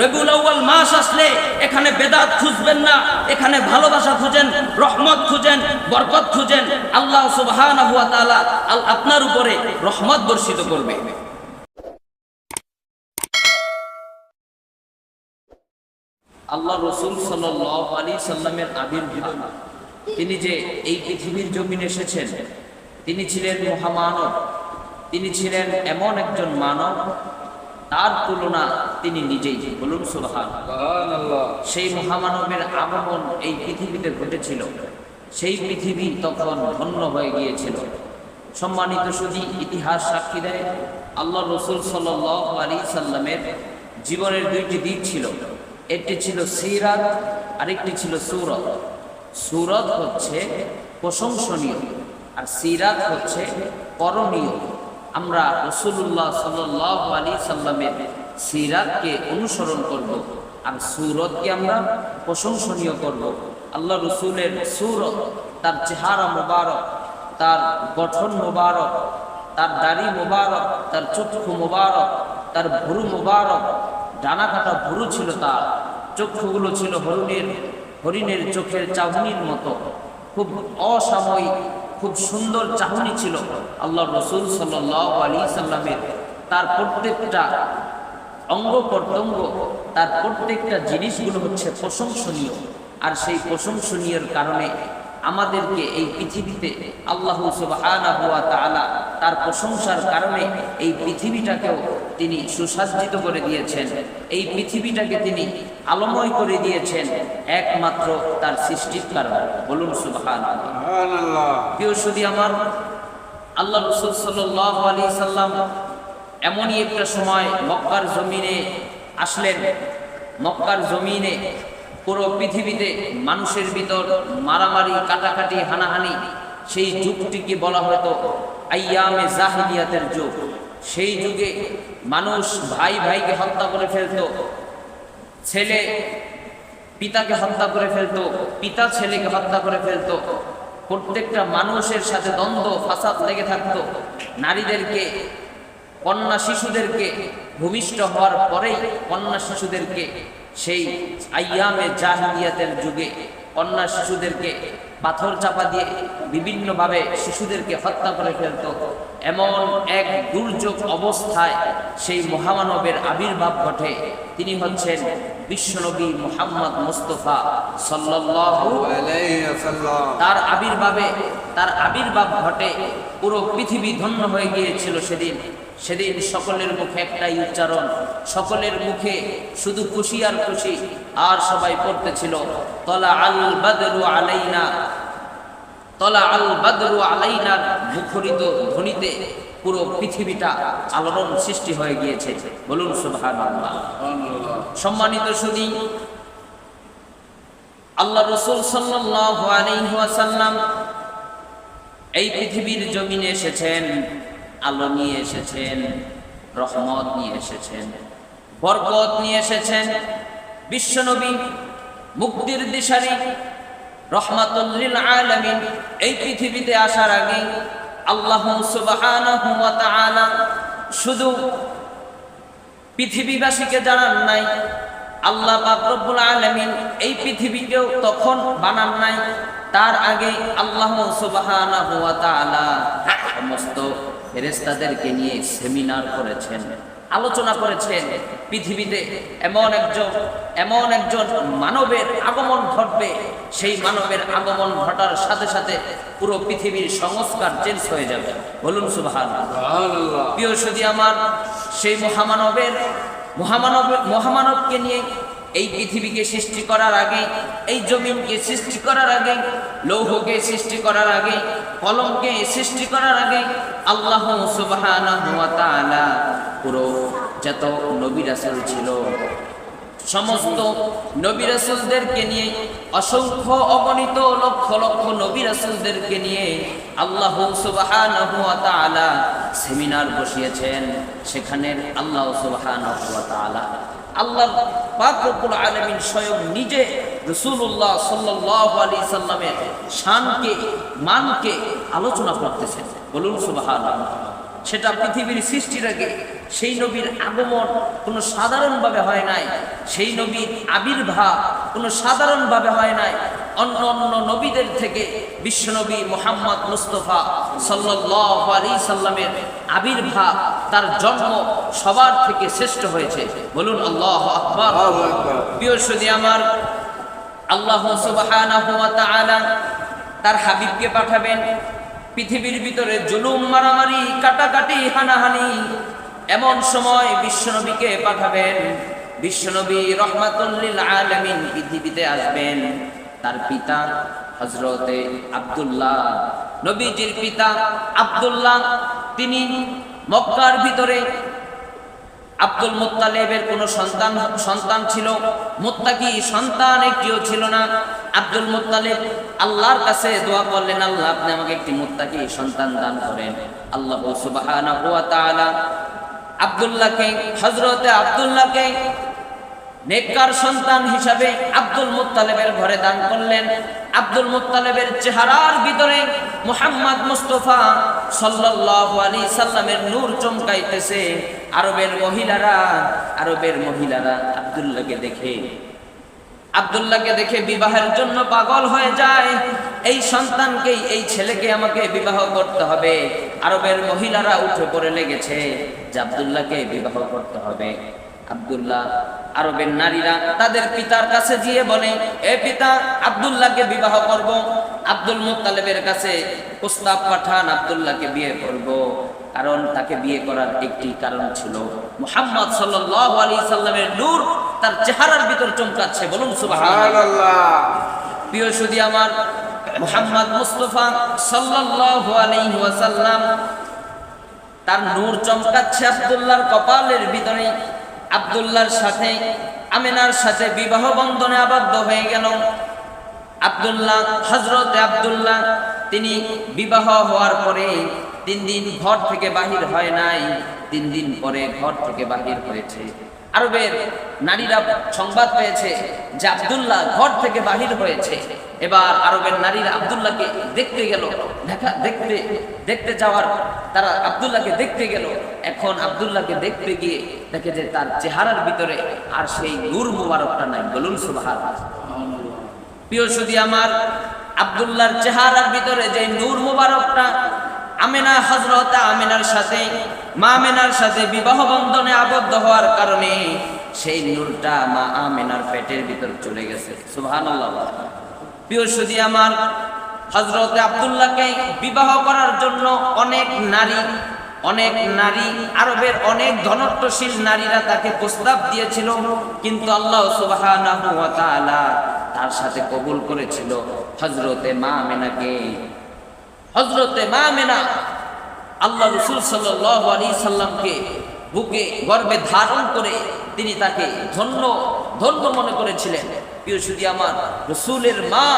রবিউল মাস আসলে এখানে বেদাত খুঁজবেন না, এখানে ভালোবাসা খুঁজেন, রহমত খুঁজেন, বরকত খুঁজেন, আল্লাহ তাআলা আপনার উপরে রহমত বর্ষিত করবে। আল্লাহ রসুল সাল্লাহ আলী সাল্লামের আবির্ভাব তিনি যে এই পৃথিবীর জমিনে এসেছেন, তিনি ছিলেন মহামানব, তিনি ছিলেন এমন একজন মানব তার তুলনা তিনি নিজেই বলুন সুবহান সেই মহামানবের আগমন এই পৃথিবীতে ঘটেছিল। সেই পৃথিবী তখন ধন্য হয়ে গিয়েছিল। সম্মানিত শুধু ইতিহাস সাক্ষী দেয় আল্লাহ রসুল সাল আলী সাল্লামের জীবনের দুইটি দিক ছিল। একটি ছিল সিরাত আরেকটি ছিল সুরত। সুরত হচ্ছে প্রশংসনীয় আর সিরাত হচ্ছে করণীয়। আমরা রসুল্লাহ সাল আলী সাল্লামের সিরাতকে অনুসরণ করব আর সুরতকে আমরা প্রশংসনীয় করব। আল্লাহ রসুলের সুরত, তার চেহারা মোবারক, তার গঠন মোবারক, তার দাড়ি মোবারক, তার চক্ষু মোবারক, তার ভুরু মোবারক, ডানা কাটা ভুরু ছিল তার, চক্ষুগুলো ছিল হরিণের হরিণের চোখের চাহনির মতো। খুব অসাময়িক খুব সুন্দর চাহনি ছিল। আল্লাহ রসুল সাল্লাহ আলী সাল্লামের তার প্রত্যেকটা অঙ্গ প্রত্যঙ্গ, তার প্রত্যেকটা জিনিসগুলো হচ্ছে প্রশংসনীয়। আর সেই প্রশংসনীয়র কারণে আমাদেরকে এই পৃথিবীতে আল্লাহ তাআলা তার প্রশংসার কারণে এই পৃথিবীটাকেও তিনি সুসজ্জিত করে দিয়েছেন। এই পৃথিবীটাকে তিনি আলোময় করে দিয়েছেন একমাত্র তার সৃষ্টির কারণে। বলুন সুবহানাল্লাহ। প্রিয় শুধু আমার আল্লাহ রসুল সাল্লাহ আলী সাল্লাম এমনই একটা সময় মক্কার জমিনে আসলেন। মক্কার জমিনে পুরো পৃথিবীতে মানুষের ভিতর মারামারি কাটাকাটি হানাহানি সেই যুগটিকে বলা হয়তো আইয়ামে জাহিলিয়াতের যুগ। সেই যুগে মানুষ ভাই ভাইকে হত্যা করে ফেলতো, ছেলে পিতাকে হত্যা করে ফেলতো, পিতা ছেলেকে হত্যা করে ফেলতো। প্রত্যেকটা মানুষের সাথে দ্বন্দ্ব, ফাসাদ লেগে থাকতো। নারীদেরকে, কন্যা শিশুদেরকে ভূমিষ্ঠ হওয়ার পরেই কন্যা শিশুদেরকে সেই আইয়ামে জাহিলিয়াতের যুগে কন্যা শিশুদেরকে পাথর চাপা দিয়ে বিভিন্নভাবে শিশুদেরকে হত্যা করে ফেলত। এমন এক দুর্যোগ অবস্থায় সেই মহামানবের আবির্ভাব ঘটে। তিনি হচ্ছেন বিশ্বনবী মোহাম্মদ মুস্তফা তার আবির্ভাবে, তার আবির্ভাব ঘটে পুরো পৃথিবী ধন্য হয়ে গিয়েছিল সেদিন। সেদিন সকলের মুখে একটাই উচ্চারণ, সকলের মুখে শুধু খুশি আর খুশি আর সবাই পড়তেছিল তলা আল বাদরু আলাইনা তলা আল বাদরু আলাইনার মুখরিত ধ্বনিতে পুরো পৃথিবীটা আলোড়ন সৃষ্টি হয়ে গিয়েছে। বলুন সুবহানাল্লাহ। সম্মানিত শুধু আল্লাহ রসুল সাল্লাল্লাহু আলাইহি ওয়াসাল্লাম এই পৃথিবীর জমিনে এসেছেন। আলো নিয়ে এসেছেন, রহমত নিয়ে এসেছেন, বরকত নিয়ে এসেছেন বিশ্বনবী, মুক্তির দিশারি, রহমাতুল্লিল আলামিন। এই পৃথিবীতে আসার আগে আল্লাহ তাআলা শুধু পৃথিবীবাসীকে জানান নাই, আল্লাহ পাক রব্বুল আলামিন এই পৃথিবীকেও তখন বানান নাই, তার আগে আল্লাহ তাআলা সমস্ত ফেরেশতাদেরকে নিয়ে সেমিনার করেছেন আলোচনা করেছেন। পৃথিবীতে এমন একজন এমন একজন মানবের আগমন ঘটবে। সেই মানবের আগমন ঘটার সাথে সাথে পুরো পৃথিবীর সংস্কার চেঞ্জ হয়ে যাবে। বলুন সুবহান প্রিয় সুদী আমার সেই মহামানবের মহামানব মহামানবকে নিয়ে এই পৃথিবীকে সৃষ্টি করার আগে, এই জমিনকে সৃষ্টি করার আগে, লৌহকে সৃষ্টি করার আগে, কলমকে সৃষ্টি করার আগে আল্লাহ পুরো যত নবী রাসূল ছিল, সমস্ত নবী রাসূলদেরকে নিয়ে, অসংখ্য অগণিত লক্ষ লক্ষ নবী রাসূলদেরকে নিয়ে আল্লাহ তাআলা সেমিনার বসিয়েছেন। সেখানে আল্লাহ তাআলা আল্লাহ পাকুল আলমিন স্বয়ং নিজে রসুল্লাহ সাল্লাহ আলী সাল্লামের শানকে, মানকে আলোচনা করতেছেন। বলুন সুবাহ সেটা পৃথিবীর সৃষ্টির আগে সেই নবীর আগমন কোনো সাধারণভাবে হয় নাই। সেই নবীর আবির্ভাব কোনো সাধারণভাবে হয় নাই। অন্য অন্য নবীদের থেকে বিশ্বনবী মোহাম্মদ মুস্তফা সাল্লাহ আলী সাল্লামের আবির্ভাব তার জন্ম সবার থেকে শ্রেষ্ঠ হয়েছে। বলুন আল্লাহ আকবর। প্রিয় সুদী আমার আল্লাহ তাআলা তার হাবিবকে পাঠাবেন। পৃথিবীর ভিতরে জুলুম মারামারি কাটাকাটি হানাহানি এমন সময় বিশ্বনবীকে পাঠাবেন। বিশ্বনবী রহমাতুল্লিল আলামিন পৃথিবীতে আসবেন। তার পিতা হজরতে আব্দুল্লাহ। নবীজির পিতা আব্দুল্লাহ। তিনি মক্কার ভিতরে আব্দুল মুত্তালেবের কোনো সন্তান সন্তান ছিল। মুত্তাকি সন্তান একটিও ছিল না। আব্দুল মুত্তালেব আল্লাহর কাছে দোয়া করলেন, আল্লাহ, আপনি আমাকে একটি মুত্তাকি সন্তান দান করেন। আল্লাহ তাআলা আব্দুল্লাহকে, হযরতে আব্দুল্লাহকে নেককার সন্তান হিসাবে আব্দুল মুত্তালেবের ঘরে দান করলেন। আব্দুল মুত্তালেবের চেহারার ভিতরে মোহাম্মদ মুস্তফা সাল্লাল্লাহু আলাইহি সাল্লামের নূর চমকাইতেছে। আরবের মহিলারা আরবের মহিলারা আবদুল্লাহকে দেখে। আব্দুল্লাহকে দেখে বিবাহের জন্য পাগল হয়ে যায়। এই সন্তানকেই, এই ছেলেকে আমাকে বিবাহ করতে হবে। আরবের মহিলারা উঠে পড়ে লেগেছে যে আব্দুল্লাহকে বিবাহ করতে হবে। আব্দুল্লাহ আরবের নারীরা তাদের পিতার কাছে গিয়ে বলে এ পিতা আব্দুল্লাহকে বিবাহ করব। আব্দুল মুত্তালেবের কাছে প্রস্তাব পাঠান আব্দুল্লাহকে বিয়ে করব। কারণ তাকে বিয়ে করার একটি কারণ ছিল। মুহাম্মদ সাল্লামের নূর তার চেহারার ভিতর চমকাচ্ছে। বলুন প্রিয় সুদী আমার মুহাম্মদ মুস্তফা সাল্লাল্লাহু আলাইহি ওয়াসাল্লাম তার নূর চমকাচ্ছে আব্দুল্লাহর কপালের ভিতরে। আব্দুল্লাহর সাথে, আমিনার সাথে বিবাহ বন্ধনে আবদ্ধ হয়ে গেল। আবদুল্লাহ হজরত আবদুল্লাহ, তিনি বিবাহ হওয়ার পরে তিন দিন ঘর থেকে বাহির হয় নাই, তিন দিন পরে ঘর থেকে বাহির হয়েছে। আরবের নারীরা সংবাদ পেয়েছে যে আব্দুল্লাহ ঘর থেকে বাহির হয়েছে। এবার আরবের নারীরা আব্দুল্লাহকে দেখতে গেল, দেখা, দেখতে দেখতে যাওয়ার তারা আব্দুল্লাহকে দেখতে গেল। এখন আব্দুল্লাহকে দেখতে গিয়ে দেখে যে তার চেহারার ভিতরে আর সেই নূর মুবারকটা নাই। বলুন সুবহান প্রিয় সুদী আমার, আব্দুল্লাহর চেহারার ভিতরে যে নূর মুবারকটা আমেনা হজরত আমেনার সাথে মা আমেনার সাথে বিবাহ বন্ধনে আবদ্ধ হওয়ার কারণে সেই নূরটা মা আমেনার পেটের ভিতর চলে গেছে। সুবহানাল্লাহ। প্রিয় আমার হজরত আবদুল্লাহকে বিবাহ করার জন্য অনেক নারী অনেক নারী, আরবের অনেক ধনত্বশীল নারীরা তাকে প্রস্তাব দিয়েছিল, কিন্তু আল্লাহ তাআলা তার সাথে কবুল করেছিল। হজরতে মা মেনাকে হজরতে মা মেনা আল্লাহ রসুল সাল্লাহ আলী সাল্লামকে বুকে গর্বে ধারণ করে তিনি তাকে ধন্য ধন্য মনে করেছিলেন। প্রিয় শুধু আমার, রসুলের মা,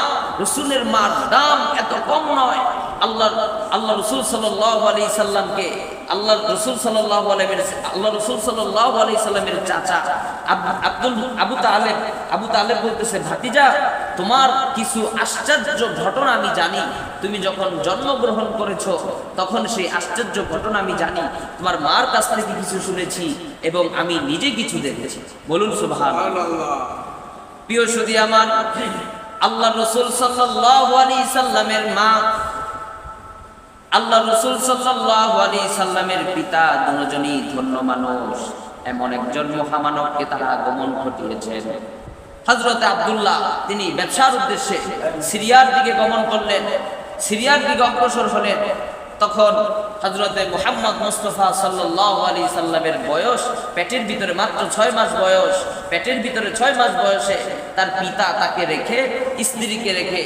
রসুলের মার দাম এত কম নয়। আল্লাহ আল্লাহ রসুল সাল্লাহ আলী সাল্লামকে আল্লাহ রসুল সাল্লাহ আল্লাহ রসুল সাল্লাহ আলী চাচা আব্দুল আবু তালেব আবু তালেব বলতেছে, ভাতিজা, তোমার কিছু আশ্চর্য ঘটনা আমি জানি। তুমি যখন জন্মগ্রহণ করেছ, তখন সেই আশ্চর্য ঘটনা আমি জানি। তোমার মার কাছ থেকে কিছু শুনেছি এবং আমি নিজে কিছু দেখেছি। বলুন, সুবহানাল্লাহ। প্রিয় সুদী আমার, আল্লাহ রসুল সাল্লাল্লাহু আলাইহি সাল্লামের মা আল্লাহ রসুল সাল্লি সাল্লামের পিতা দুজনই ধন্য মানুষ। এমন একজন মহামানবকে তারা আগমন ঘটিয়েছেন। হজরত আবদুল্লাহ, তিনি ব্যবসার উদ্দেশ্যে সিরিয়ার দিকে গমন করলেন। সিরিয়ার দিকে অগ্রসর হলেন। তখন হজরতে মোহাম্মদ মুস্তফা সাল্লাহ সাল্লামের বয়স, পেটের ভিতরে মাত্র ছয় মাস বয়স, পেটের ভিতরে ছয় মাস বয়সে তার পিতা তাকে রেখে, স্ত্রীকে রেখে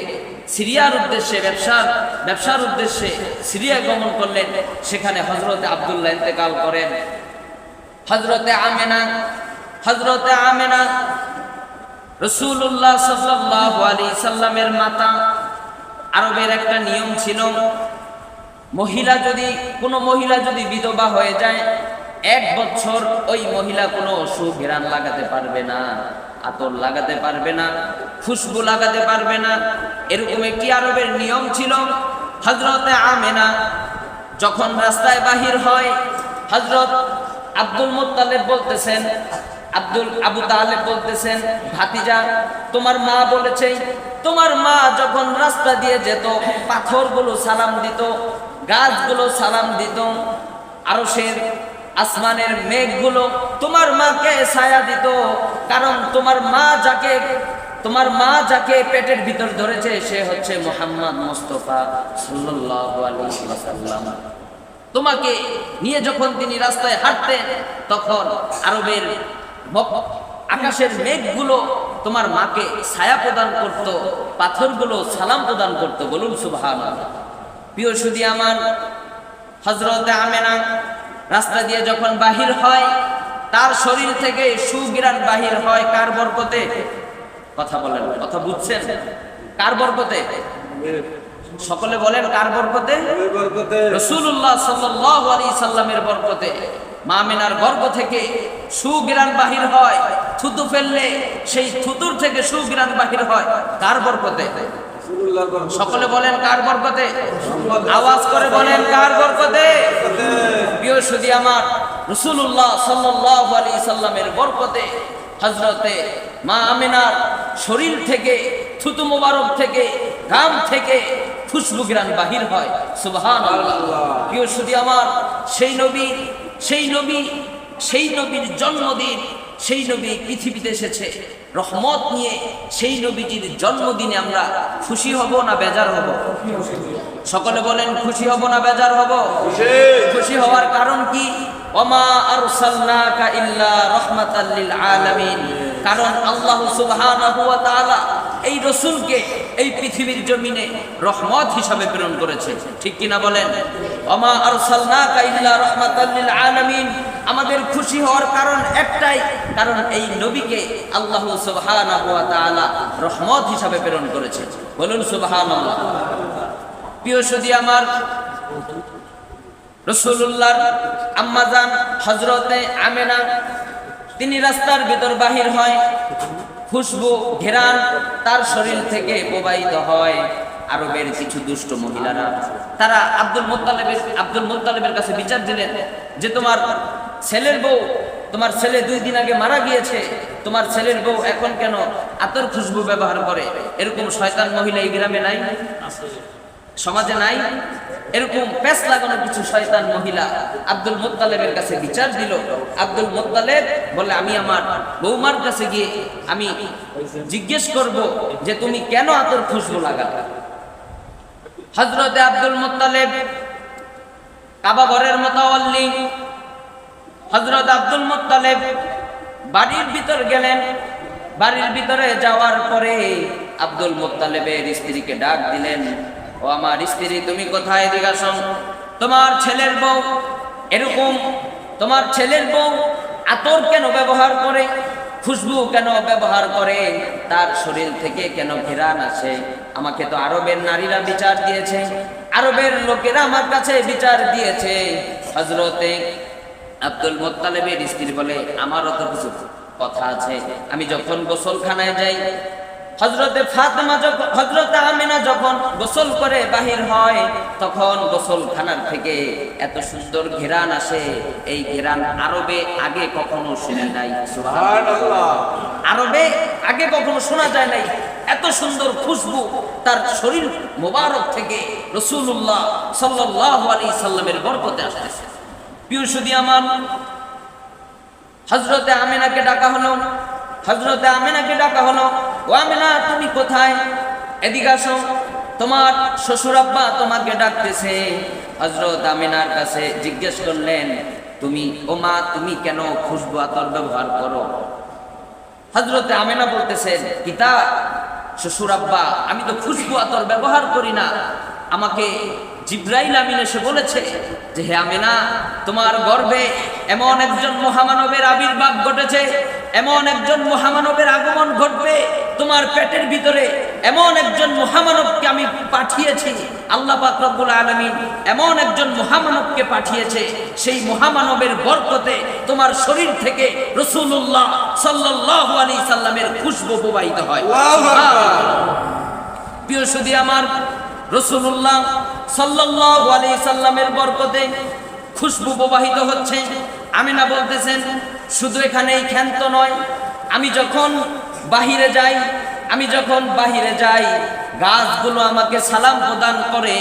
সিরিয়ার উদ্দেশ্যে ব্যবসার ব্যবসার উদ্দেশ্যে সিরিয়া গমন করলেন। সেখানে হজরতে আবদুল্লাহ ইন্তেকাল করেন। হজরতে আমেনা হজরতে আমেনা রসুল্লাহ সাল্লাহ আলী সাল্লামের মাতা, আরবের একটা নিয়ম ছিল মহিলা যদি, কোনো মহিলা যদি বিধবা হয়ে যায়, এক বছর ওই মহিলা কোনো অসুখ সুঘেরান লাগাতে পারবে না, আতর লাগাতে পারবে না, খুশবু লাগাতে পারবে না। এরকম একটি আরবের নিয়ম ছিল হজরতে আমেনা যখন রাস্তায় বাহির হয় হজরত আব্দুল মুত্তালেব বলতেছেন, আব্দুল, আবু তালেব বলতেছেন, ভাতিজা, তোমার মা বলেছে, তোমার মা যখন রাস্তা দিয়ে যেত, পাথরগুলো সালাম দিত গাছগুলো সালাম দিত, আরশের আসমানের মেঘগুলো তোমার মাকে ছায়া দিত, কারণ তোমার মা যাকে, তোমার মা যাকে পেটের ভিতর ধরেছে, সে হচ্ছে মোহাম্মদ মোস্তফা ওয়াসাল্লাম। তোমাকে নিয়ে যখন তিনি রাস্তায় হাঁটতেন, তখন আরবের আকাশের মেঘগুলো তোমার মাকে ছায়া প্রদান করত, পাথরগুলো সালাম প্রদান করত, বলুন সুবহান প্রিয় সুদি আমার হজরত আমেনা রাস্তা দিয়ে যখন বাহির হয়, তার শরীর থেকে সুগিরান বাহির হয়, কার বরকতে? কথা বলেন, কথা বুঝছেন? কার বরকতে? সকলে বলেন কার বরকতে? রসুল্লাহ আলাইহি সাল্লামের বরকতে। মা আমিনার গর্ভ থেকে সুগিরান বাহির হয়, থুতু ফেললে সেই থুতুর থেকে সুগিরান বাহির হয়, কার বরকতে? সকলে বলেন কার বরকতে? আওয়াজ করে বলেন কার বরকতে? প্রিয় সুদি আমার, রসুল্লাহ সাল্লাল্লাহু আলাইহি সাল্লামের বরকতে হজরতে মা আমিনার শরীর থেকে, থুতু মোবারক থেকে গাম থেকে খুশবু গ্রান বাহির হয়। সুবহান প্রিয় সুদি আমার, সেই নবী সেই নবী, সেই নবীর জন্মদিন সেই নবী পৃথিবীতে এসেছে। রহমত নিয়ে সেই নবীজির জন্মদিনে আমরা খুশি হব না বেজার হব? সকলে বলেন, খুশি হব না বেজার হব? খুশি হওয়ার কারণ কি? ওমা আরসালনাকা ইল্লা রাহমাতাল আলামিন। কারণ আল্লাহ সুবহানাহু ওয়া তাআলা এই রসুলকে এই পৃথিবীর জমিনে রহমত হিসাবে প্রেরণ করেছে। ঠিক কিনা বলেন? ওমা আরসালনাকা ইল্লা রাহমাতাল লিল আলামিন। আমাদের খুশি হওয়ার কারণ একটাই, কারণ এই নবীকে আল্লাহ তাআলা রহমত হিসাবে প্রেরণ করেছে। বলুন সুবহানাল্লাহ। প্রিয় সুদী আমার রসুল্লাহর আম্মাজান হজরতে আমেনা, তিনি রাস্তার ভিতর বাহির হয়। খুশবু ঘেরান, তার শরীর থেকে প্রবাহিত হয় আরবের কিছু দুষ্ট মহিলারা। তারা আব্দুল মোত্তালেবের আব্দুল মোত্তালেবের কাছে বিচার দিলেন যে তোমার ছেলের বউ, তোমার ছেলে দুই দিন আগে মারা গিয়েছে, তোমার ছেলের বউ এখন কেন আতর খুশবু ব্যবহার করে? এরকম শয়তান মহিলা এই গ্রামে নাই? সমাজে নাই। এরকম পেস লাগানো কিছু শয়তান মহিলা আব্দুল মোত্তালেবের কাছে বিচার দিল। আব্দুল মোত্তালেব বলে, আমি আমার বৌমার কাছে গিয়ে আমি জিজ্ঞেস করব যে তুমি কেন আতর খুশবু লাগালে? হজরতে আব্দুল মোত্তালেব কাবা ঘরের মতাওয়াল্লি হজরত আব্দুল মোত্তালেব বাড়ির ভিতর গেলেন। বাড়ির ভিতরে যাওয়ার পরে আব্দুল মোত্তালেবের স্ত্রীকে ডাক দিলেন ও আমার স্ত্রী, তুমি কোথায়? এদিকে আসো তোমার ছেলের বউ, এরকম তোমার ছেলের বউ আতর কেন ব্যবহার করে? খুশবু কেন ব্যবহার করে? তার শরীর থেকে কেন ঘেরান আসে? আমাকে তো আরবের নারীরা বিচার দিয়েছে। আরবের লোকেরা আমার কাছে বিচার দিয়েছে। হজরতে আব্দুল মোত্তালেবের স্ত্রী বলে, আমারও তো কিছু কথা আছে। আমি যখন গোসলখানায় যাই হজরতে ফাতেমা যখন হজরতে আমিনা যখন গোসল করে বাহির হয় তখন গোসলখানার থেকে এত সুন্দর ঘেরান আসে। এই ঘেরান আরবে আগে কখনো শুনি নাই। আরবে আগে কখনো শোনা যায় নাই। এত সুন্দর খুশবু তার শরীর মোবারক থেকে রসুল্লাহ সাল্লাহ আলী সাল্লামের বরকতে আসতেছে। প্রিয় সুদি আমার হজরতে আমিনাকে ডাকা হলো হজরতে আমিনাকে ডাকা হলো ও আমিনা তুমি কোথায়? এদিকে আসো। তোমার শ্বশুর আব্বা তোমাকে ডাকতেছে। হজরত আমিনার কাছে জিজ্ঞেস করলেন, তুমি ও মা তুমি কেন খুশবু আতর ব্যবহার করো? হজরতে আমেনা বলতেছেন কিতা শ্বশুর আব্বা, আমি তো খুশবু আতর ব্যবহার করি না। আমাকে জিব্রাইল আমিন এসে বলেছে যে, হে আমেনা, তোমার গর্ভে এমন একজন মহামানবের আবির্ভাব ঘটেছে এমন একজন মহামানবের আগমন ঘটবে তোমার পেটের ভিতরে। এমন একজন মহামানবকে আমি পাঠিয়েছি আল্লাহ রব্বুল আলামিন এমন একজন মহামানবকে পাঠিয়েছে সেই মহামানবের বরকতে তোমার শরীর থেকে রসুল্লাহ সাল্লাল্লাহু আলাইহি সাল্লামের খুশবু প্রবাহিত হয়। প্রিয় সুদি আমার রসুল্লাহ সাল্লাহ আলি সাল্লামের বরকতে খুশবু প্রবাহিত হচ্ছে। আমিনা বলতেছেন, শুধু এখানেই ক্ষান্ত নয়। আমি যখন বাহিরে যাই, আমি যখন বাহিরে যাই, গাছগুলো আমাকে সালাম প্রদান করে,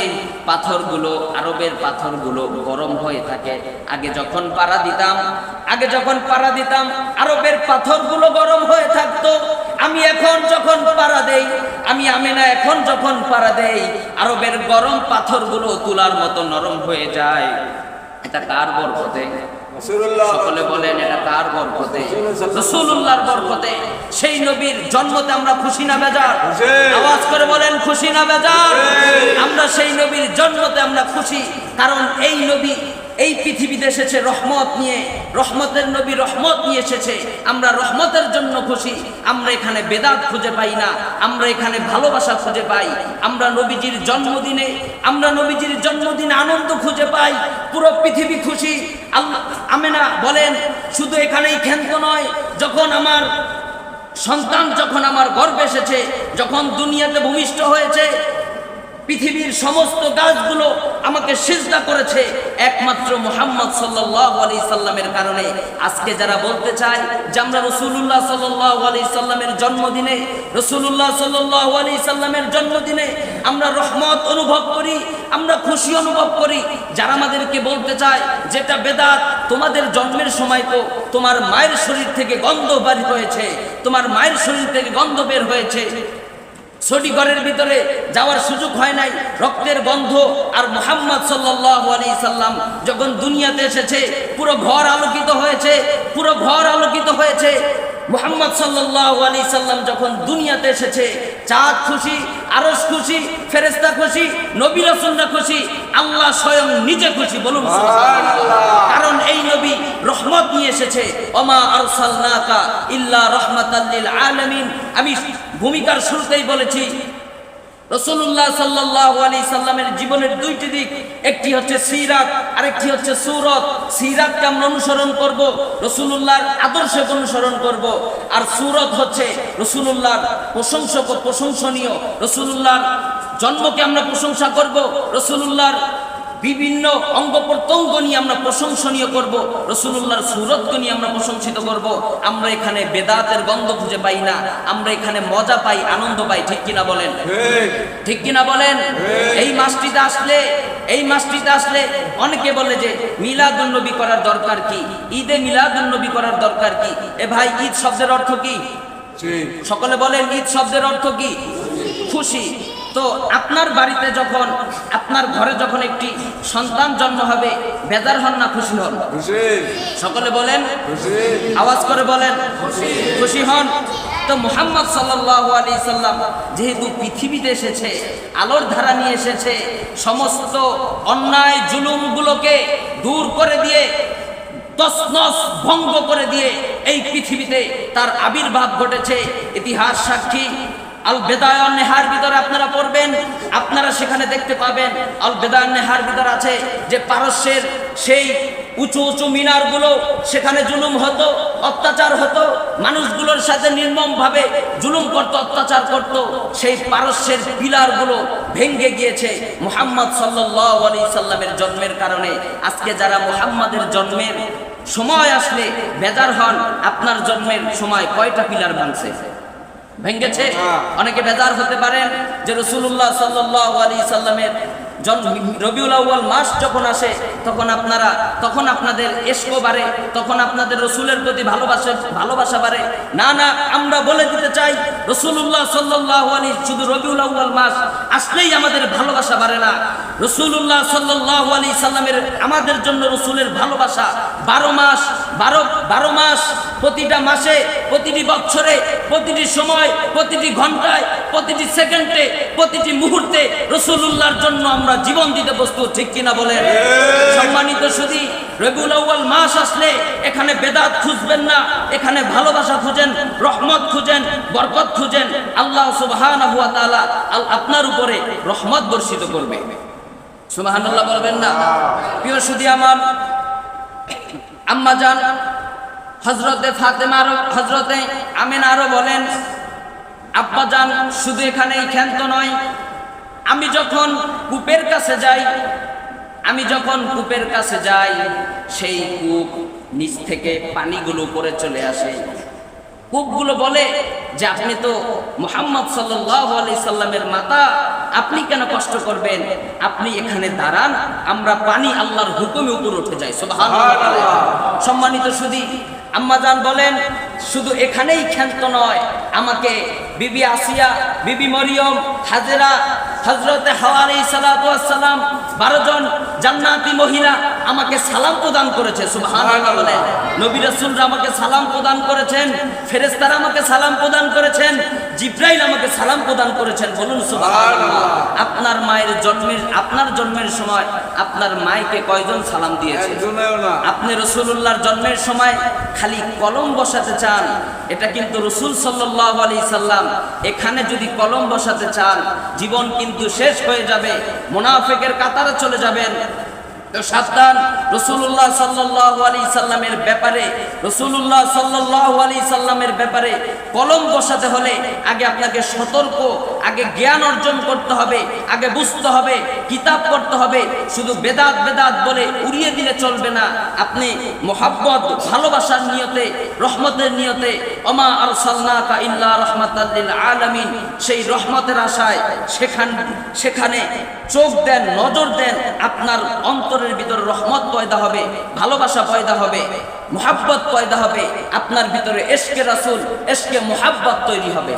পাথরগুলো, আরবের পাথরগুলো গরম হয়ে থাকে। আগে যখন পাড়া দিতাম, আগে যখন পাড়া দিতাম, আরবের পাথরগুলো গরম হয়ে থাকতো। আমি এখন যখন পাড়া দেই, আমি আমিনা এখন যখন পাড়া দেই, আরবের গরম পাথরগুলো তুলার মতো নরম হয়ে যায়। এটা কার বরকতে? সকলে বলেন এটা কার বরকতে। রসুল্লাহর বরকতে সেই নবীর জন্মতে আমরা খুশি না বেজার? আওয়াজ করে বলেন খুশি না বেজার? আমরা সেই নবীর জন্মতে আমরা খুশি কারণ এই নবী এই পৃথিবীতে এসেছে রহমত নিয়ে, রহমতের নবী রহমত নিয়ে এসেছে। আমরা রহমতের জন্য খুশি, আমরা এখানে বেদাত খুঁজে পাই না, আমরা এখানে ভালোবাসা খুঁজে পাই, আমরা নবীজির জন্মদিনে, আমরা নবীজির জন্মদিনে আনন্দ খুঁজে পাই, পুরো পৃথিবী খুশি। আল্লাহ আমেনা বলেন, শুধু এখানেই ক্ষান্ত নয়, যখন আমার সন্তান, যখন আমার গর্বে এসেছে, যখন দুনিয়াতে ভূমিষ্ঠ হয়েছে পৃথিবীর সমস্ত গাছগুলো আমাকে সিজদা করেছে একমাত্র মোহাম্মদ সাল্লাহ আলি সাল্লামের কারণে। আজকে যারা বলতে চায় যে আমরা রসুল্লাহ সাল্লাহ আলি সাল্লামের জন্মদিনে রসুল্লাহ সাল্লাহ আলি সাল্লামের জন্মদিনে আমরা রহমত অনুভব করি, আমরা খুশি অনুভব করি। যারা আমাদেরকে বলতে চায় যেটা বেদাত, তোমাদের জন্মের সময় তো তোমার মায়ের শরীর থেকে গন্ধ বাড়ি হয়েছে, তোমার মায়ের শরীর থেকে গন্ধ বের হয়েছে। ঘরের ভিতরে যাওয়ার সুযোগ হয় নাই। রক্তের গন্ধ আর মোহাম্মদ সাল্লাম যখন দুনিয়াতে এসেছে, পুরো ঘর আলোকিত হয়েছে, পুরো ঘর আলোকিত হয়েছে মোহাম্মদ সাল্লাহ আলী সাল্লাম যখন দুনিয়াতে এসেছে, চাঁদ খুশি আরস খুশি ফেরেস্তা খুশি, নবী রসুল্লা খুশি, আল্লাহ স্বয়ং নিজে খুশি বলুন কারণ এই নবী রহমত নিয়ে এসেছে, ওমা আরসাল্লাকা ইল্লা রহমত আলমিন। আমি ভূমিকার শুরুতেই বলেছি রসুল্লাহ সাল্লাহ আলী সাল্লামের জীবনের দুইটি দিক, একটি হচ্ছে সিরাত, আরেকটি হচ্ছে সুরত। সিরাতকে আমরা অনুসরণ করব রসুল্লাহর আদর্শকে অনুসরণ করব। আর সুরত হচ্ছে রসুল্লাহর প্রশংসক প্রশংসনীয় রসুল্লাহর জন্মকে আমরা প্রশংসা করব রসুল্লাহর বিভিন্ন অঙ্গ প্রত্যঙ্গ নিয়ে আমরা প্রশংসনীয় করব রসুল্লাহর সুরতকে নিয়ে আমরা প্রশংসিত করব। আমরা এখানে বেদাতের গন্ধ খুঁজে পাই না আমরা এখানে মজা পাই আনন্দ পাই ঠিক কিনা বলেন? ঠিক। কিনা বলেন? এই মাসটিতে আসলে এই মাসটিতে আসলে অনেকে বলে যে মিলাদুল্নবী করার দরকার কি? ঈদে মিলাদুল্নবী করার দরকার কি? এ ভাই ঈদ শব্দের অর্থ কি? সকলে বলেন ঈদ শব্দের অর্থ কি? খুশি। তো আপনার বাড়িতে যখন আপনার ঘরে যখন একটি সন্তান জন্ম হবে বেজার হন না খুশি হন? সকলে বলেন আওয়াজ করে বলেন খুশি। হন। তো মুহাম্মদ সাল্লাল্লাহু আলাইহি সাল্লাম যেহেতু পৃথিবীতে এসেছে আলোর ধারা নিয়ে এসেছে সমস্ত অন্যায় জুলুমগুলোকে দূর করে দিয়ে তসনস ভঙ্গ করে দিয়ে এই পৃথিবীতে তার আবির্ভাব ঘটেছে। ইতিহাস সাক্ষী আল বেদায়ন নেহার ভিতরে আপনারা পড়বেন, আপনারা সেখানে দেখতে পাবেন আল বেদায়ন নেহার ভিতরে আছে যে পারস্যের সেই উঁচু উঁচু মিনারগুলো, সেখানে জুলুম হতো, অত্যাচার হতো, মানুষগুলোর সাথে নির্মমভাবে জুলুম করতো, অত্যাচার করত, সেই পারস্যের পিলারগুলো ভেঙ্গে গিয়েছে মুহাম্মদ আলাইহি সাল্লামের জন্মের কারণে। আজকে যারা মোহাম্মদের জন্মের সময় আসলে বেজার হন, আপনার জন্মের সময় কয়টা পিলার ভাঙছে? ভেঙ্গেছে। অনেকে বেজার হতে পারেন যে রসুল্লাহ সাল্লাহ আলী সাল্লামের রবিউল আউ্য়াল মাস যখন আসে, তখন আপনারা, তখন আপনাদের এসকো বাড়ে, তখন আপনাদের রসুলের প্রতি ভালোবাসা ভালোবাসা বাড়ে। না না, আমরা বলে দিতে চাই রসুল্লাহ সাল্লাহ আলী শুধু রবিউল আউ্য়াল মাস আসলেই আমাদের ভালোবাসা বাড়ে না। রসুল্লাহ সাল্লাহ আলী সাল্লামের, আমাদের জন্য রসুলের ভালোবাসা বারো মাস, বারো বারো মাস প্রতিটা মাসে, প্রতিটি বছরে, প্রতিটি সময়, প্রতিটি ঘন্টায়, প্রতিটি সেকেন্ডে, প্রতিটি মুহূর্তে রসুল্লাহর জন্য আমরা জীবন দিতে প্রস্তুত ঠিক কিনা বলেন? সম্মানিত শুধু রবিউল মাস আসলে এখানে বেদাত খুঁজবেন না এখানে ভালোবাসা খুঁজেন রহমত খুঁজেন বরকত খুঁজেন আল্লাহ সুবহানাহু ওয়া তাআলা আল- আপনার উপরে রহমত বর্ষিত করবে। সুবহানাল্লাহ বলবেন না? প্রিয় শুধু আমার আম্মা জান হজরতে ফাতেমার হজরতে আমেন আরও বলেন আব্বা জান শুধু এখানেই ক্ষান্ত নয় আমি যখন কূপের কাছে যাই আমি যখন কূপের কাছে যাই সেই কূপ নিচ থেকে পানিগুলো করে চলে আসে। কূপগুলো বলে যে আপনি তো মোহাম্মদ সাল্লাহ আলি সাল্লামের মাতা আপনি কেন কষ্ট করবেন? আপনি এখানে দাঁড়ান আমরা পানি আল্লাহর হুকুমে উপর উঠে যাই। সম্মানিত শুধু আম্মাজান বলেন শুধু এখানেই ক্ষান্ত নয় আমাকে বিবি আসিয়া বিবি মরিয়ম হাজেরা হজরতে হাওয়ারি সালাম বারো জন জান্নাতি মহিলা আমাকে সালাম প্রদান করেছে বলেন নবী রাসূলরা আমাকে সালাম প্রদান করেছেন ফেরেশতারা আমাকে সালাম প্রদান করেছেন জিব্রাইল আমাকে সালাম প্রদান করেছেন বলুন আপনার মায়ের জন্মের আপনার জন্মের সময় আপনার মায়কে কয়জন সালাম দিয়েছে? আপনি রসুল্লাহর জন্মের সময় খালি কলম বসাতে চান এটা কিন্তু রসুল সাল্লাহ আলি সাল্লাম এখানে যদি কলম বসাতে চান, জীবন কিন্তু শেষ হয়ে যাবে, মোনাফেকের কাতারে চলে যাবেন। সাল্লামের ব্যাপারে সাল্লামের ব্যাপারে কলম বসাতে হলে আগে আপনাকে সতর্ক, আগে জ্ঞান অর্জন করতে হবে, আগে বুঝতে হবে, কিতাব হবে। শুধু বেদাত বেদাত বলে উড়িয়ে দিলে চলবে না। আপনি মোহাব্বত, ভালোবাসার নিয়তে, রহমতের নিয়তে অমা আর সাল্লাকা ইল্লা রহমাতাল্লিল সেই রহমতের আশায় সেখান, সেখানে চোখ দেন, নজর দেন, আপনার অন্তরের ভিতরে রহমত পয়দা হবে, ভালোবাসা পয়দা হবে, মোহাব্বত পয়দা হবে, আপনার ভিতরে এসকে রাসুল এসকে মোহাব্বত তৈরি হবে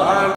বলেন।